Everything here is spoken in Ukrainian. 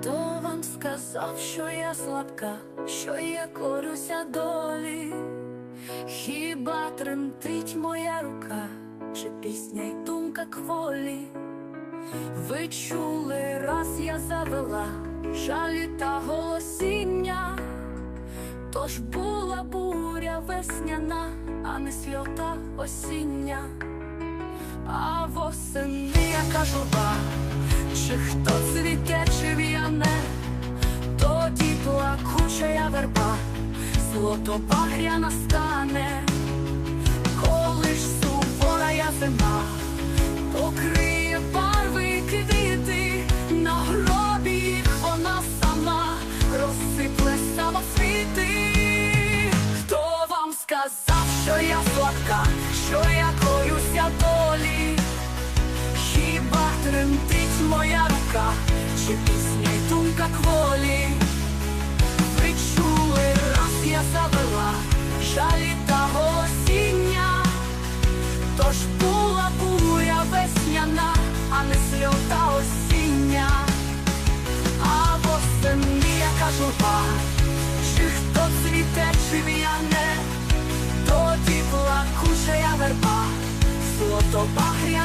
Хто вам сказав, що я слабка, що я корюся долі? Хіба тремтить моя рука, чи пісня й думка кволі? Ви чули, раз я завела жалі та голосіння, тож була буря весняна, а не сльота осіння, а восени яка журба, чи хто цвіте, злото багря настане, коли ж сувора я зима, покриє барви квіти, на гробі вона сама розсипле самоцвіти. Хто вам сказав, що я слабка, що я коюся долі? журба, чи хто цвіте, чи м'яне, до тіпла кучая верба, злото багря.